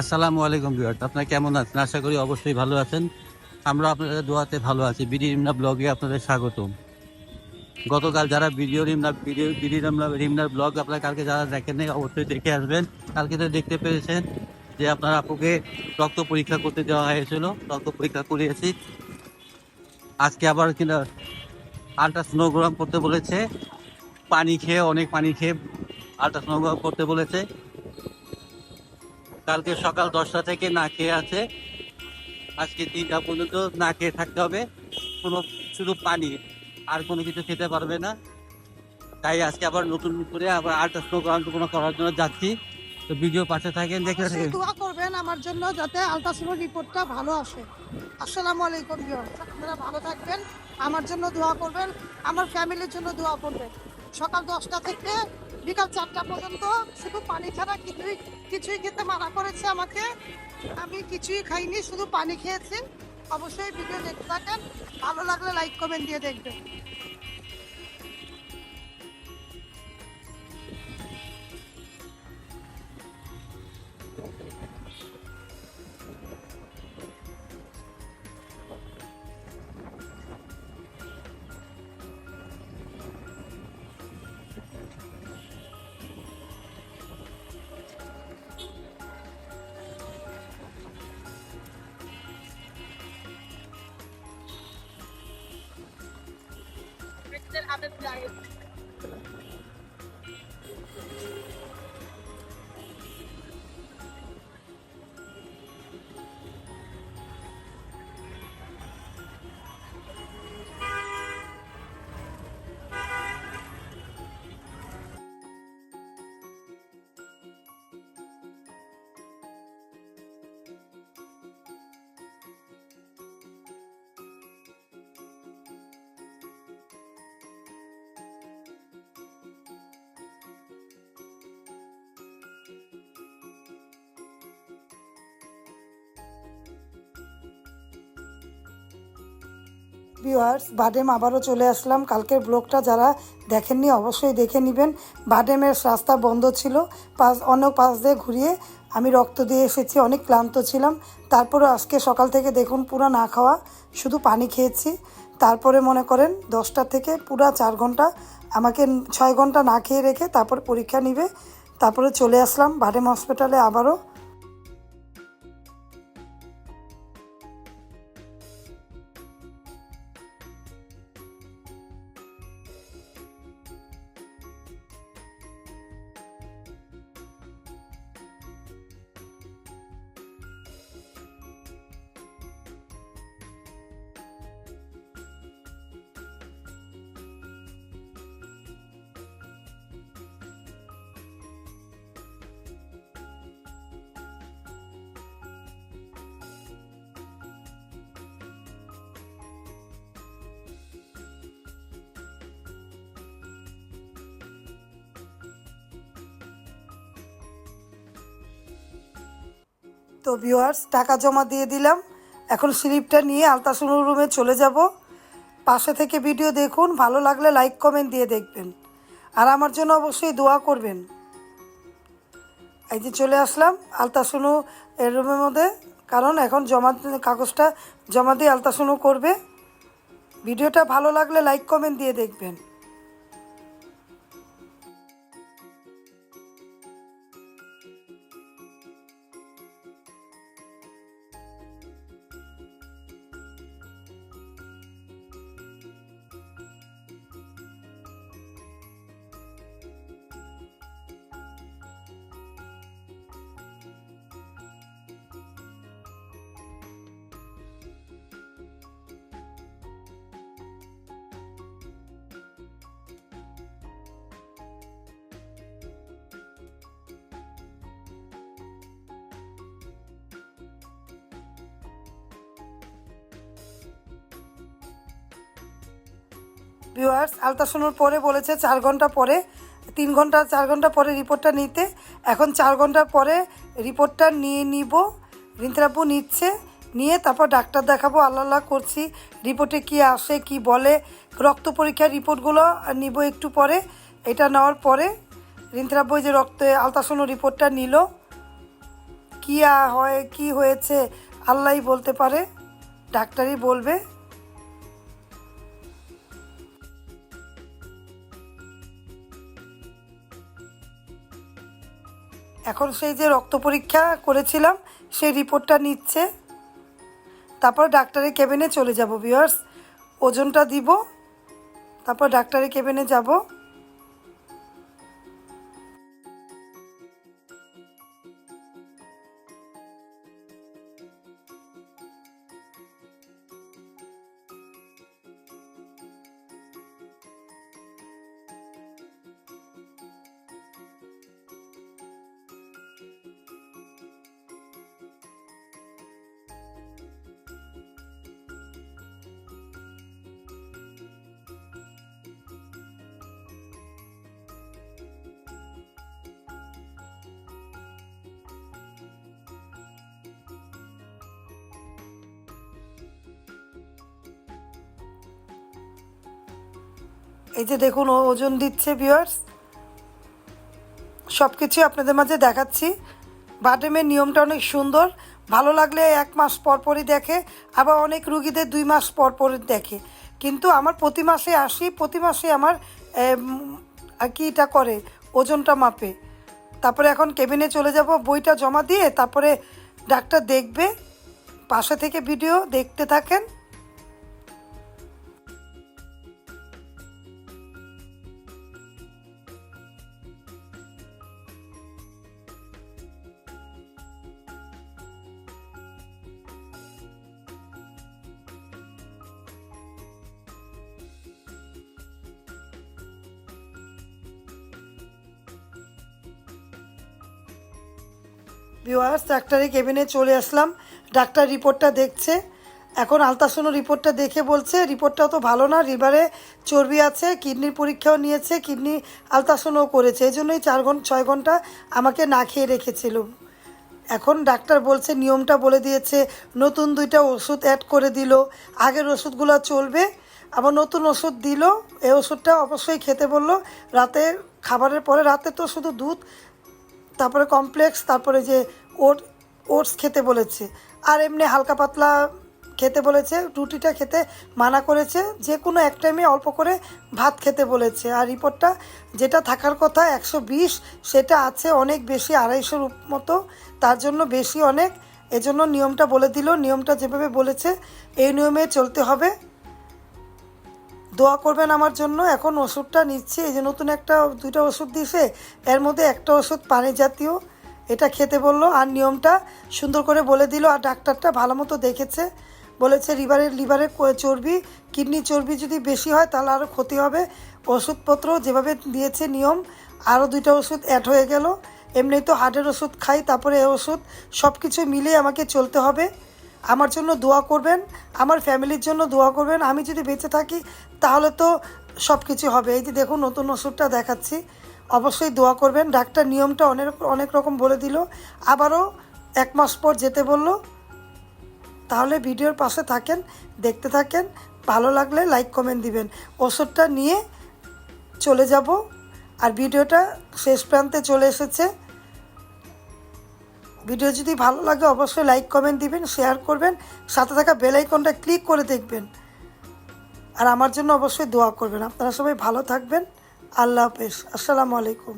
আসসালামু আলাইকুম বিয়ার্স আপনারা কেমন আছেন? আশা করি অবশ্যই ভালো আছেন। আমরা আপনাদের দোয়াতে ভালো আছি। বিডি রিমনা ব্লগে আপনাদের স্বাগতম। গতকাল যারা video Rimna video BD Rimna রিমনার blog আপনারা কালকে যারা দেখেন অবশ্যই দেখে আসবেন। কালকে তো দেখতে পেরেছেন যে আপনার আপুকে রক্ত পরীক্ষা করতে দেওয়া হয়েছিল। রক্ত পরীক্ষা করিয়েছি। আজকে আবার কিনা আলট্রাসোনোগ্রাম করতে বলেছে। পানি খেয়ে, অনেক পানি খেয়ে আলট্রাসোনোগ্রাম করতে বলেছে। কালকে সকাল দশটা থেকে না খেয়ে আছে। আজকে তিনটা পর্যন্ত না খেয়ে থাকতে হবে। কোনো শুধু পানি আর কোনো কিছু খেতে পারবে না। তাই আজকে আবার নতুন করে আবার আল্ট্রাসোনোগ্রাম কোনো করার জন্য যাচ্ছি। তো ভিডিও পাশে থাকেন দেখে অবশ্যই থাকেন। দোয়া করবেন আমার জন্য যাতে আলট্রাসাউন্ড রিপোর্টটা ভালো আসে। আসসালামু আলাইকুম আপনারা ভালো থাকবেন। আমার জন্য দোয়া করবেন। আমার ফ্যামিলির জন্য দোয়া করবেন। সকাল দশটা থেকে বিকাল চারটা পর্যন্ত শুধু পানি ছাড়া কিছুই কিছুই খেতে মানা করেছে আমাকে। আমি কিছুই খাইনি, শুধু পানি খেয়েছি। অবশ্যই ভিডিও দেখতে থাকেন। ভালো লাগলে লাইক কমেন্ট দিয়ে দেখবেন। guys. ভিউয়ার্স বাডেম আবারও চলে আসলাম। কালকের ব্লগটা যারা দেখেননি, অবশ্যই দেখে নেবেন। বাডেমের রাস্তা বন্ধ ছিল। পাশ অন্য পাশ দিয়ে ঘুরিয়ে আমি রক্ত দিয়ে এসেছি, অনেক ক্লান্ত ছিলাম। তারপরে আজকে সকাল থেকে দেখুন, পুরো না খাওয়া, শুধু পানি খেয়েছি। তারপরে মনে করেন, দশটা থেকে পুরা চার ঘণ্টা আমাকে ছয় ঘণ্টা না খেয়ে রেখে তারপর পরীক্ষা নিবে। তারপরে চলে আসলাম বাডেম হসপিটালে আবারও। তো ভিউয়ার্স টাকা জমা দিয়ে দিলাম। এখন স্লিপটা নিয়ে আলতাসুনুর রুমে চলে যাব। পাশে থেকে ভিডিও দেখুন, ভালো লাগলে লাইক কমেন্ট দিয়ে দেখবেন। আর আমার জন্য অবশ্যই দোয়া করবেন। এই যে চলে আসলাম আলতাসুনু এর রুমের মধ্যে। কারণ এখন জমা কাগজটা জমা দিয়ে আলতাসুনু করবে। ভিডিওটা ভালো লাগলে লাইক কমেন্ট দিয়ে দেখবেন। ভিউয়ার্স আলট্রাসাউন্ড পরে বলেছে চার ঘণ্টা পরে, তিন ঘণ্টা, চার ঘণ্টা পরে রিপোর্টটা নিতে। এখন চার ঘণ্টা পরে রিপোর্টটা নিয়ে নিব। রিন্তারাপু নিচ্ছে, নিয়ে তারপর ডাক্তার দেখাবো, আল্লাহ আল্লাহ করছি। রিপোর্টে কি আসে, কি বলে, রক্ত পরীক্ষার রিপোর্টগুলো নিব একটু পরে। এটা নেওয়ার পরে রিন্তারাপু যে রক্ত আলট্রাসাউন্ড রিপোর্টটা নিল। কী হয়, কি হয়েছে, আল্লাহই বলতে পারে, ডাক্তারই বলবে। এখন সেই যে রক্ত পরীক্ষা করেছিলাম, সেই রিপোর্টটা নিচ্ছে। তারপর ডাক্তারের কেবিনে চলে যাব ভিউয়ার্স ওজনটা দিব, তারপর ডাক্তারের কেবিনে যাব। এই যে দেখুন ও ওজন দিচ্ছে ভিউয়ার্স সব কিছুই আপনাদের মাঝে দেখাচ্ছি। বাটেমের নিয়মটা অনেক সুন্দর। ভালো লাগলে এক মাস পর পরই দেখে, আবার অনেক রুগীদের দুই মাস পর পর দেখে। কিন্তু আমার প্রতি মাসে আসি, প্রতি মাসে আমার আর কি এটা করে, ওজনটা মাপে। তারপরে এখন কেবিনে চলে যাব, বইটা জমা দিয়ে তারপরে ডাক্তার দেখবে, পাশে থেকে ভিডিও দেখতে থাকেন। ভিওয়ার্স ডাক্তারের কেবিনে চলে আসলাম। ডাক্তার রিপোর্টটা দেখছে। এখন আলতাসোনো রিপোর্টটা দেখে বলছে রিপোর্টটা তো ভালো না লিভারে চর্বি আছে কিডনির পরীক্ষাও নিয়েছে কিডনি আলতাসোনো করেছে। এই জন্যই চার ঘণ্টা ছয় ঘণ্টা আমাকে না খেয়ে রেখেছিল। এখন ডাক্তার বলছে, নিয়মটা বলে দিয়েছে, নতুন দুইটা ওষুধ অ্যাড করে দিল। আগের ওষুধগুলো চলবে। আবার নতুন ওষুধ দিল। এই ওষুধটা অবশ্যই খেতে বলল। রাতে, খাবারের পরে, রাতে তো শুধু দুধ তারপরে কমপ্লেক্স তারপরে যে ওট ওটস খেতে বলেছে। আর এমনি হালকা পাতলা খেতে বলেছে, রুটিটা খেতে মানা করেছে, যে কোনো এক টাইমে অল্প করে ভাত খেতে বলেছে। আর রিপোর্টটা যেটা থাকার কথা একশো বিশ, সেটা আছে অনেক বেশি, আড়াইশোর মতো, তার জন্য বেশি অনেক। এজন্য নিয়মটা বলে দিল। নিয়মটা যেভাবে বলেছে, এই নিয়মে চলতে হবে। দোয়া করবেন আমার জন্য। এখন ওষুধটা নিচ্ছি, এই যে নতুন একটা দুইটা ওষুধ দিয়েছে এর মধ্যে একটা ওষুধ পানি জাতীয়। এটা খেতে বলল, আর নিয়মটা সুন্দর করে বলে দিল, আর ডাক্তারটা ভালো মতো দেখেছে। বলেছে, লিভারের লিভারের চর্বি, কিডনি চর্বি যদি বেশি হয়, তাহলে আরও ক্ষতি হবে। ওষুধপত্র যেভাবে দিয়েছে নিয়ম আরও দুইটা ওষুধ অ্যাড হয়ে গেল। এমনি তো হার্টের ওষুধ খাই, তারপরে এই ওষুধ সব কিছু মিলিয়ে আমাকে চলতে হবে। আমার জন্য দোয়া করবেন, আমার ফ্যামিলির জন্য দোয়া করবেন, আমি যদি বেঁচে থাকি তাহলে তো সব কিছু হবে। এই যে দেখুন, নতুন ওষুধটা দেখাচ্ছি। অবশ্যই দোয়া করবেন। ডাক্তার নিয়মটা অনেক অনেক রকম বলে দিল। আবারও এক মাস পর যেতে বলল। তাহলে ভিডিওর পাশে থাকেন, দেখতে থাকেন। ভালো লাগলে লাইক, কমেন্ট দিবেন। ওষুধটা নিয়ে চলে যাব। আর ভিডিওটা শেষ প্রান্তে চলে এসেছে। ভিডিও যদি ভালো লাগে, অবশ্যই লাইক কমেন্ট দিবেন শেয়ার করবেন, সাথে থাকা বেল আইকনটা ক্লিক করে দেখবেন। আর আমার জন্য অবশ্যই দোয়া করবেন। আপনারা সবাই ভালো থাকবেন। আল্লাহ হাফেজ। আসসালামু আলাইকুম।